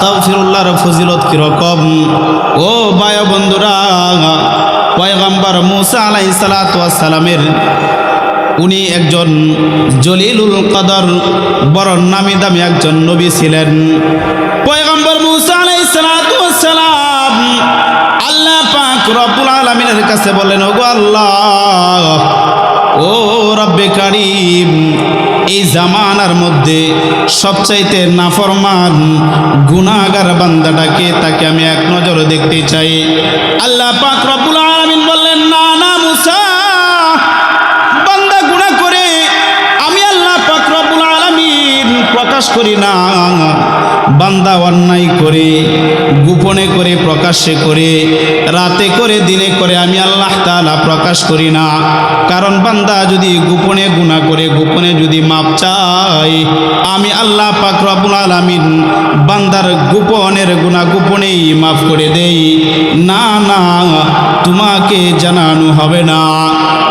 আস্তাগফিরুল্লাহর ফজিলত কীরকম ও বায় বন্ধুরা, পয়গম্বর মুসা আলাইহিস সালাতু ওয়াস সালামের উনি একজন জলিলুল কদর বড় নামি দামি একজন নবী ছিলেন। পয়গম্বর মুসা আলাইহিস সালাতু ওয়াস সালাম আল্লাহ পাক রব্বুল আলামিনের কাছে বলেন, ওগো আল্লাহ, ও রব্বে কারিম এই জামানার মধ্যে সবচাইতে নাফরমান গুনাগার বান্দাটাকে তাকে আমি এক নজর দেখতে চাই। আল্লাহ পাক রব্বুল আলামিন বললেন, না না, মুসা, বান্দা গুনাহ করে আমি আল্লাহ পাক রব্বুল আলামিন প্রকাশ করি না। বান্দা অন্যায় করে, গোপনে করে, প্রকাশ্যে করে, রাতে করে, দিনে করে, আমি আল্লাহ তাআলা প্রকাশ করি না। কারণ বান্দা যদি গোপনে গুণা করে, গোপনে যদি মাপ চাই আমি আল্লাহ পাক রব্বুল আলামিন বান্দার গোপনের গুণা গোপনেই মাফ করে দেই। না না, তোমাকে জানানো হবে না।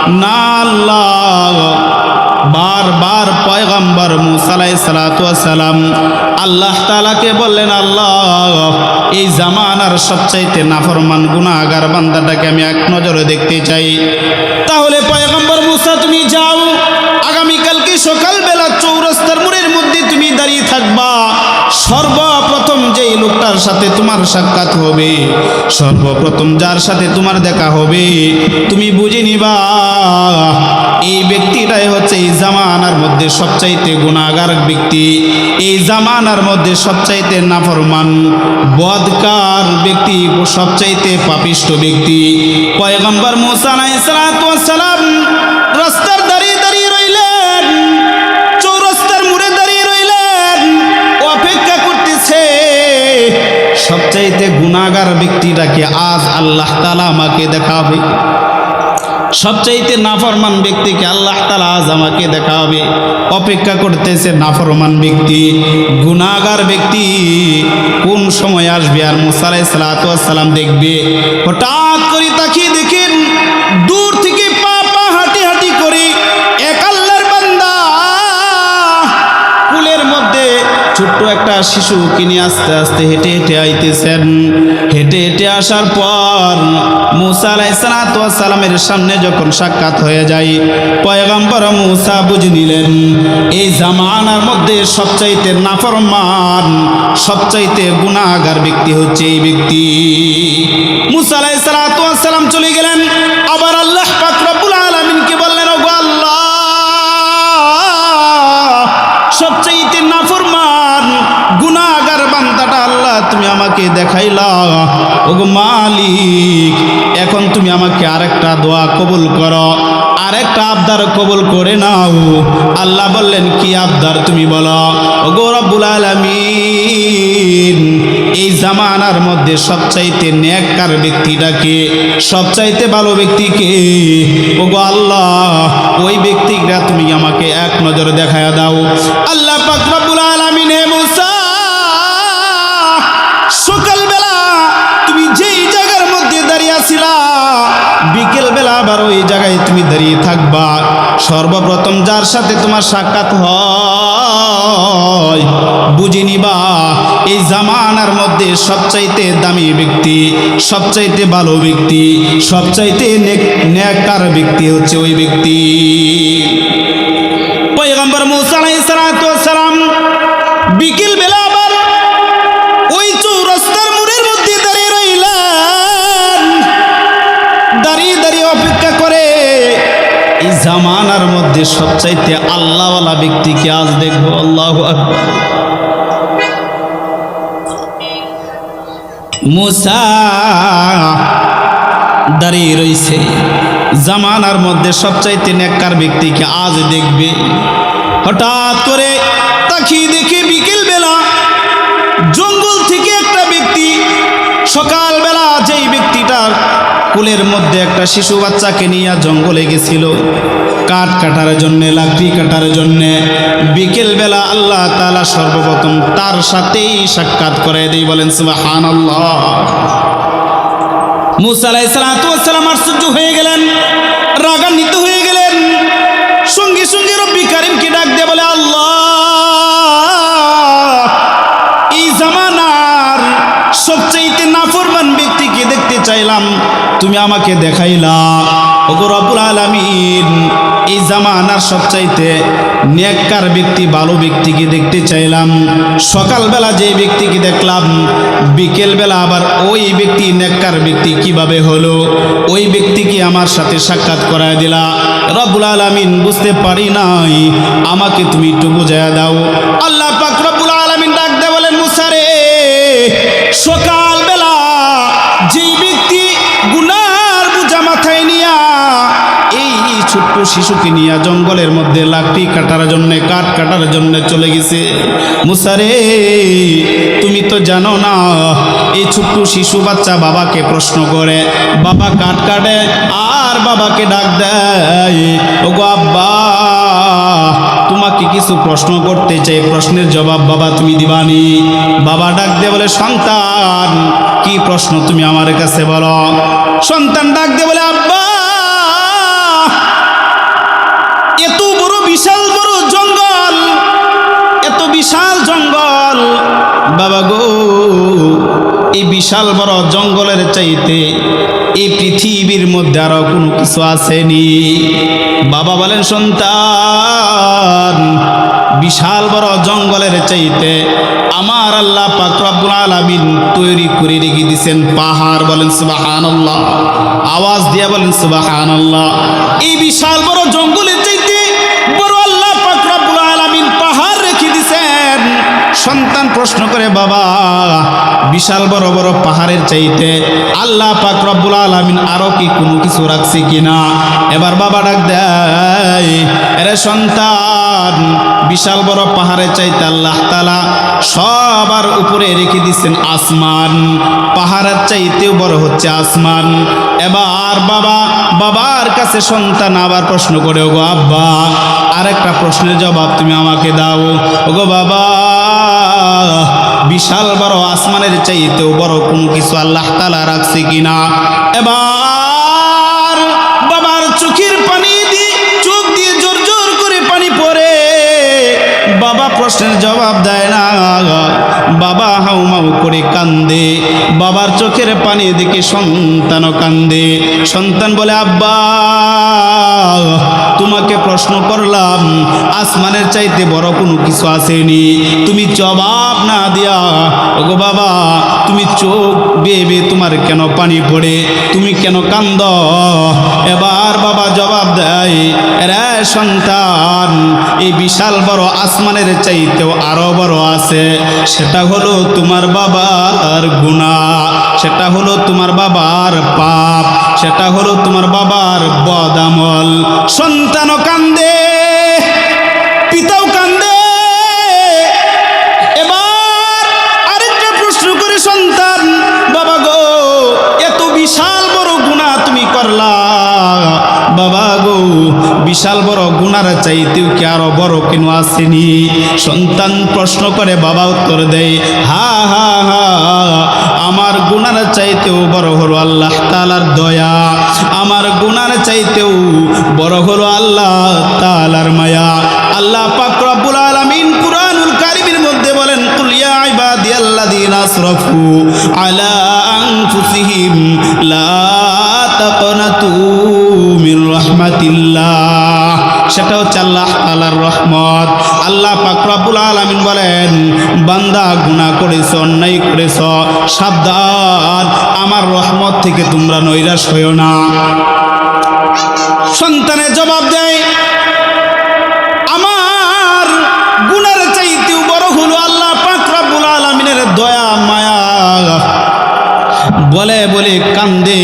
না, আল্লাহ বারবার পয়গম্বর মুসালাই সালাতাম আল্লাহ তালাকে বললেন, আল্লাহ, এই জামানার সবচাইতে নাফরমান গুণাগার বান্দাটাকে আমি এক নজরে দেখতে চাই। তাহলে সাথে তোমার সাক্ষাৎ হবে, সর্বপ্রথম যার সাথে তোমার দেখা হবে, তুমি বুঝে নিবা, এই ব্যক্তিটাই হচ্ছে এই জামানার মধ্যে সবচাইতে গুণাগার ব্যক্তি। এই জামানার মধ্যে সবচাইতে নাফরমান, বদকার ব্যক্তি, সবচাইতে পাপিষ্ট ব্যক্তি। পয়গম্বর মুসা আলাইহিস সালাম সবচাইতে গুণাগার ব্যক্তিটাকে আজ আল্লাহ তালা আমাকে দেখাবে। সবচাইতে নাফরমান ব্যক্তিকে আল্লাহ তালা আজ আমাকে দেখাবে। অপেক্ষা করতেছে নাফরমান ব্যক্তি। গুনাগার ব্যক্তি কোন সময় আসবে? আর মুসালাই সালাতাম দেখবে। হঠাৎ করে শিশু কিনে আস্তে আস্তে হেঁটে হেঁটে আইতেছেন। হেঁটে হেঁটে আসার পর মুসা আলাইসালামের সামনে যখন সাক্ষাৎ হয়ে যায়, পয়গম্বর মুসা বুঝে নিলেন, এই জামানার মধ্যে সবচাইতে নাফরমান, সবচাইতে গুণাগার ব্যক্তি হচ্ছে এই ব্যক্তি। মুসা আলাইসালাম চলে গেলেন। আমাকে দেখাইলা। ওগো মালিক, এখন তুমি আমাকে আরেকটা দোয়া কবুল করো। আরেকটা আবদার কবুল করে নাও। আল্লাহ বললেন, কি আবদার তুমি বলো? ওগো রব্বুল আলামিন, এই জামানার মধ্যে সবচাইতে ন্যাককার ব্যক্তিটাকে সবচাইতে ভালো ব্যক্তিকে ওগো আল্লাহ, ওই ব্যক্তিটা তুমি আমাকে এক নজরে দেখায়া দাও। আল্লাহ পাক বিকেল বেলা আবার ওই জায়গায় তুমি দাঁড়িয়ে থাকবা। সর্বপ্রথম যার সাথে তোমার সাক্ষাৎ হয়, বুঝে নিবা, এই জামানার মধ্যে সবচাইতে দামি ব্যক্তি, সবচাইতে ভালো ব্যক্তি, সবচাইতে নেকার ব্যক্তি হচ্ছে ওই ব্যক্তি। জামানার মধ্যে সবচাইতে আল্লাহওয়ালা ব্যক্তিকে আজ দেখব? আল্লাহ মুসা দাঁড়িয়ে রইছে। জামানার মধ্যে সবচাইতে নেককার ব্যক্তিকে আজ দেখবে? হঠাৎ করে তাকিয়ে দেখে বিকেল বেলা জঙ্গল থেকে একটা ব্যক্তি ব্যক্তিটার কুলের মধ্যে একটা শিশু বাচ্চাকে নিয়ে জঙ্গলে গেছিল। কাঠ কাটার জন্যে, লাকড়ি কাটার জন্যে। বিকেলবেলা আল্লাহ তালা সর্বপ্রথম তার সাথেই সাক্ষাৎ করে দিই বলেন সুবাহান আল্লাহ মুসা আর আশ্চর্য হয়ে গেলেন, রাগান্বিত হয়ে গেলেন। চাইলাম, তুমি আমাকে দেখাইলা। ওগো রব্বুল আলামিন, এই জামানার সবচাইতে নেককার ব্যক্তি, ভালো ব্যক্তিকে দেখতে চাইলাম। সকালবেলা যে ব্যক্তিকে দেখলাম, বিকেলবেলা আবার ওই ব্যক্তি নেককার ব্যক্তি কীভাবে হলো, ওই ব্যক্তিকে আমার সাথে সাক্ষাৎ করায় দিলা। রব্বুল আলামিন, বুঝতে পারি নাই, আমাকে তুমি একটু বুঝাইয়া দাও। আল্লাহ পাক শিশুকে নিয়ে জঙ্গলের মধ্যে লাকড়ি কাটার জন্য, কাঠ কাটার জন্য চলে গেছে। মুসারে তুমি তো জানো না, এই ছোট্ট শিশু বাচ্চা বাবাকে প্রশ্ন করে, বাবা কাঠ কাটে আর বাবাকে ডাক দেয়? ওগো আব্বা, তোমাকে কিছু প্রশ্ন করতে চাই। প্রশ্নের জবাব, বাবা, তুমি দিবানি। বাবা ডাক দে বলে, সন্তান, কি প্রশ্ন তুমি আমার কাছে বলো? সন্তান ডাক দে বলে বিশাল বড় জঙ্গল, এত বিশাল জঙ্গল। বাবা গো, এই বিশাল বড় জঙ্গলের চাইতে এই পৃথিবীর মধ্যে আরও কোনো কিছু আসেনি। বাবা বলেন, সন্তান, বিশাল বড় জঙ্গলের চাইতে আমার আল্লাহ পাক রব্বুল আলামিন তৈরি করে রেখে দিয়েছেন পাহাড়। বলেন, সুবহানাল্লাহ। আওয়াজ দিয়ে বলেন, সুবহানাল্লাহ। এই বিশাল বড় জঙ্গলের সন্তান প্রশ্ন করে, বাবা, বিশাল বড় বড় পাহাড়ের চাইতে আল্লাহ পাক রব্বুল আলামিন আরও কি কোনো কিছু রাখছে কিনা? এবার বাবা ডাক দেয়, এরে সন্তান, বিশাল বড় পাহাড়ের চাইতে আল্লাহ তালা সবার উপরে রেখে দিচ্ছেন আসমান। পাহাড়ের চাইতেও বড় হচ্ছে আসমান। এবার বাবা, বাবার কাছে সন্তান আবার প্রশ্ন করে ওগো আব্বা আরেকটা প্রশ্নের জবাব তুমি আমাকে দাও। ওগো বাবা, বিশাল বড় আসমানের চাইতেও বড় কোনো কিছু আল্লাহ তালা রাখছে কিনা? এবার বাবার চোখের পানি দিয়ে, চোখ দিয়ে জোর জোর করে পানি পরে বাবা প্রশ্নের জবাব দেয় না। বাবা হাউ মাউ করে কান্দে। বাবার চোখের পানি দেখে সন্তানও কান্দে। সন্তান বলে, আব্বা তোমাকে প্রশ্ন করলাম, আসমানের চাইতে বড় কোনো কিছু আসেনি। তুমি জবাব না দিয়া, ওগো বাবা, তুমি চোখ বেবে তোমার কেন পানি পড়ে? তুমি কেন কান্দ? এবার বাবা জবাব দেয় রে সন্তান, এই বিশাল বড় আসমানের চাইতেও আরও বড় আছে। সেটা হলো তোমার বাবার গুণা সেটা হলো তোমার বাবার পাপ। সেটা হলো তোমার বাবার বদামল। সন্তানও কান্দে, পিতাও কান্দে। এবার আরেকটা প্রশ্ন করে সন্তান, বাবা গো, এত বিশাল বড় গুণা তুমি করলা। বাবা গো, বিশাল বড় গুণার চাইতেও কি আরও বড় কেন আসেনি? সন্তান প্রশ্ন করে, বাবা উত্তর দেয়, হা হা হা আমার গুনার চাইতেও বড় হলো আল্লাহ তালার দয়া। আমার গুনার চাইতেও বড় হলো আল্লাহ তালার মায়া। আল্লাহ পাকুল আলমিন কুরানুল কারীমের মধ্যে বলেন, কুল ইবাদিয়াল্লাযীনা আসরাফু আলা আনফুসিহিম লা তাকনাতু রাহমাতিল্লাহ। সেটা হচ্ছে আল্লাহ তাআলার রহমত। আল্লাহ পাক রব্বুল আলামিন বলেন, বান্দা গুনাহ করেছ, অন্যায় করেছ, সাবধান, আমার রহমত থেকে তোমরা নৈরাশ হইও না। সন্তানের জবাব দেয়, আমার গুনার চাইতেও বড় হলো আল্লাহ পাক রব্বুল আলামিনের দয়া, মায়া। বলে বলে কান্দে।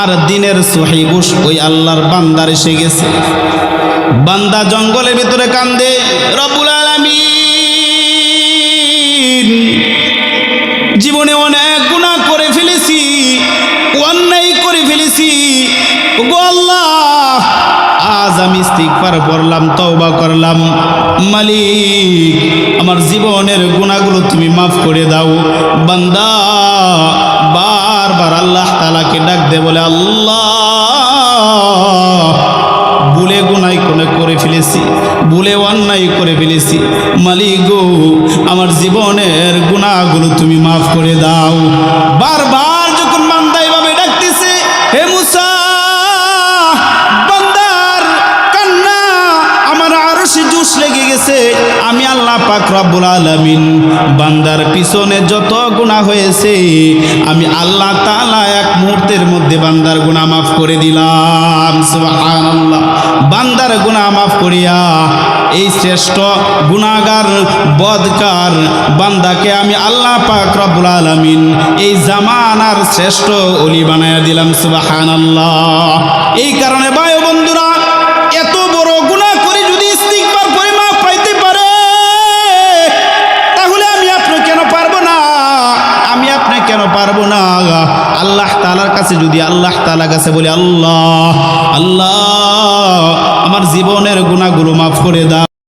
আর দিনের সহিবুস ওই আল্লাহর বান্দার এসে গেছে। বান্দা জঙ্গলের ভিতরে কান্দে, রব্বুল আলামিন, জীবনে অনেক গুণা করে ফেলেছি, অন্যায় করে ফেলেছি। আজ আমি ইস্তিগফার পড়লাম, তওবা করলাম। মালিক, আমার জীবনের গুণাগুলো তুমি মাফ করে দাও। বান্দা বারবার আল্লাহ তালাকে ডাক দে বলে, আল্লাহ, ভুলে গুনাই কোনো করে ফেলেছি, ভুলে অন্যায় করে ফেলেছি। মালিক গো, আমার জীবনের গুণাগুলো তুমি মাফ করে দাও। বারবার গেছে। আমি আল্লাহ পাক রব্বুল আলামিন বান্দার পিছনে যত গুণা হয়েছে, আমি আল্লাহ তাআলা এক মুহূর্তের মধ্যে বান্দার গুণা মাফ করে দিলাম। সুবহানাল্লাহ। বান্দার গুণা মাফ করিয়া এই শ্রেষ্ঠ গুণাগার বদকার বান্দাকে আমি আল্লাহ পাক রব্বুল আলামিন এই জামানার শ্রেষ্ঠ অলি বানায়া দিলাম। সুবহানাল্লাহ। এই কারণে বায়ু বন্ধুরা পারব না আল্লাহ তালার কাছে যদি আল্লাহ তালার কাছে বলি, আল্লাহ আল্লাহ, আমার জীবনের গুণাগুলো মাফ করে দাও।